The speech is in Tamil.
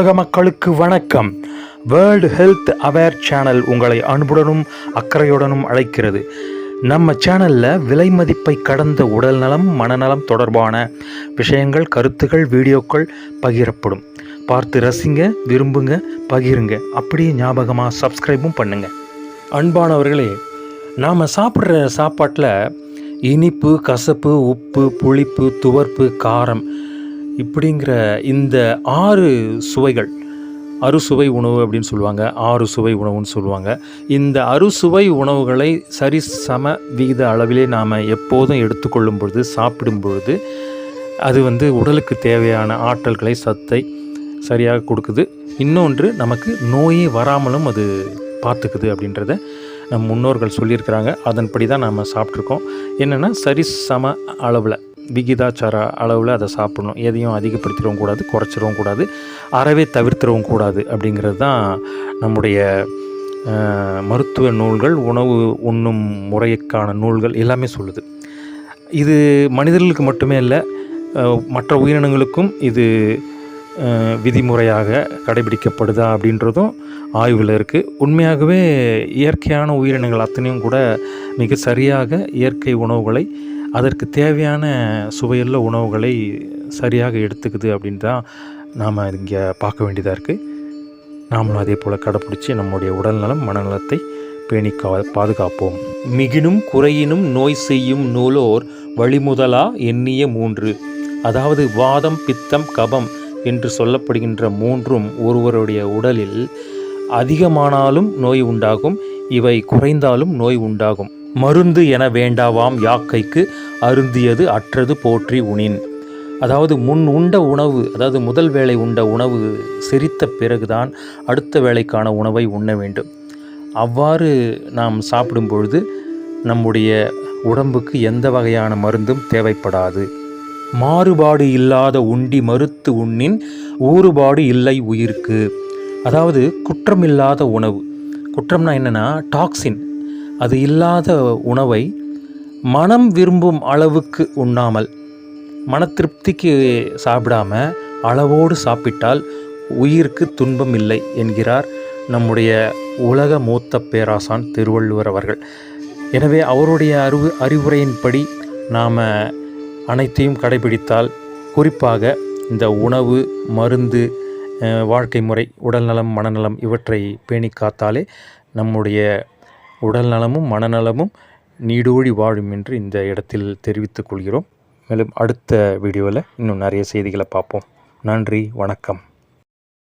உலக மக்களுக்கு வணக்கம். வேர்ல்டு ஹெல்த் அவேர் சேனல் உங்களை அன்புடனும் அக்கறையுடனும் அழைக்கிறது. நம்ம சேனலில் விலை மதிப்பை கடந்த உடல்நலம் மனநலம் தொடர்பான விஷயங்கள் கருத்துக்கள் வீடியோக்கள் பகிரப்படும். பார்த்து ரசிங்க விரும்புங்க பகிருங்க. அப்படியே ஞாபகமாக சப்ஸ்கிரைபும் பண்ணுங்க. அன்பானவர்களே நாம் சாப்பிட்ற சாப்பாட்டில் இனிப்பு கசப்பு உப்பு புளிப்பு துவர்ப்பு காரம் இப்படிங்கிற இந்த ஆறு சுவைகள் அறுசுவை உணவு அப்படின்னு சொல்லுவாங்க ஆறு சுவை உணவுன்னு சொல்லுவாங்க. இந்த அறுசுவை உணவுகளை சரி சம விகித அளவிலே நாம் எப்போதும் எடுத்துக்கொள்ளும் பொழுது சாப்பிடும் பொழுது அது வந்து உடலுக்கு தேவையான ஆற்றல்களை சத்தை சரியாக கொடுக்குது. இன்னொன்று நமக்கு நோயே வராமலும் அது பார்த்துக்குது அப்படின்றத நம் முன்னோர்கள் சொல்லியிருக்கிறாங்க. அதன்படி தான் நாம் சாப்பிட்ருக்கோம் என்னென்னா சரி சம அளவில் விகிதாச்சார அளவில் அதை சாப்பிடணும். எதையும் அதிகப்படுத்திடவும் கூடாது குறைச்சிடவும் கூடாது அறவே தவிர்த்திடவும் கூடாது அப்படிங்கிறது தான் நம்முடைய மருத்துவ நூல்கள் உணவு உண்ணும் முறைக்கான நூல்கள் எல்லாமே சொல்லுது. இது மனிதர்களுக்கு மட்டுமே இல்லை மற்ற உயிரினங்களுக்கும் இது விதிமுறையாக கடைபிடிக்கப்படுதா அப்படின்றதும் ஆய்வில் இருக்குது உண்மையாகவே இயற்கையான உயிரினங்கள் அத்தனையும் கூட மிக சரியாக இயற்கை உணவுகளை அதற்கு தேவையான சுவையுள்ள உணவுகளை சரியாக எடுத்துக்குது அப்படின்னு தான் நாம் இங்கே பார்க்க வேண்டியதாக இருக்குது நாமளும் அதே போல் கடைப்பிடிச்சி நம்முடைய உடல்நலம் மனநலத்தை பேணி கா- பாதுகாப்போம். மிகினும் குறையினும் நோய் செய்யும் நூலோர் வழிமுதலா எண்ணிய மூன்று. அதாவது வாதம் பித்தம் கபம் என்று சொல்லப்படுகின்ற மூன்றும் ஒருவருடைய உடலில் அதிகமானாலும் நோய் உண்டாகும் இவை குறைந்தாலும் நோய் உண்டாகும். மருந்து என வேண்டாவாம் யாக்கைக்கு அருந்தியது அற்றது போற்றி உணின் அதாவது முன் உண்ட உணவு அதாவது முதல் வேளை உண்ட உணவு செரித்த பிறகுதான் அடுத்த வேளைக்கான உணவை உண்ண வேண்டும். அவ்வாறு நாம் சாப்பிடும் பொழுது நம்முடைய உடம்புக்கு எந்த வகையான மருந்தும் தேவைப்படாது. மாறுபாடு இல்லாத உண்டி மறுத்து உண்ணின் ஊறுபாடு இல்லை உயிருக்கு. அதாவது குற்றமில்லாத உணவு. குற்றம்னா என்னென்னா டாக்ஸின் அது இல்லாத உணவை மனம் விரும்பும் அளவுக்கு உண்ணாமல் மன திருப்திக்கு சாப்பிடாம அளவோடு சாப்பிட்டால் உயிருக்கு துன்பம் இல்லை என்கிறார் நம்முடைய உலக மூத்த பேராசான் திருவள்ளுவர் அவர்கள். எனவே அவருடைய அறிவு அறிவுரையின்படி நாம் அனைத்தையும் கடைபிடித்தால் குறிப்பாக இந்த உணவு மருந்து வாழ்க்கை முறை உடல்நலம் மனநலம் இவற்றை பேணி காத்தாலே நம்முடைய உடல் நலமும் மனநலமும் நீடோழி வாழும் என்று இந்த இடத்தில் தெரிவித்துக் கொள்கிறோம். மேலும் அடுத்த வீடியோவில் இன்னும் நிறைய செய்திகளை பார்ப்போம். நன்றி வணக்கம்.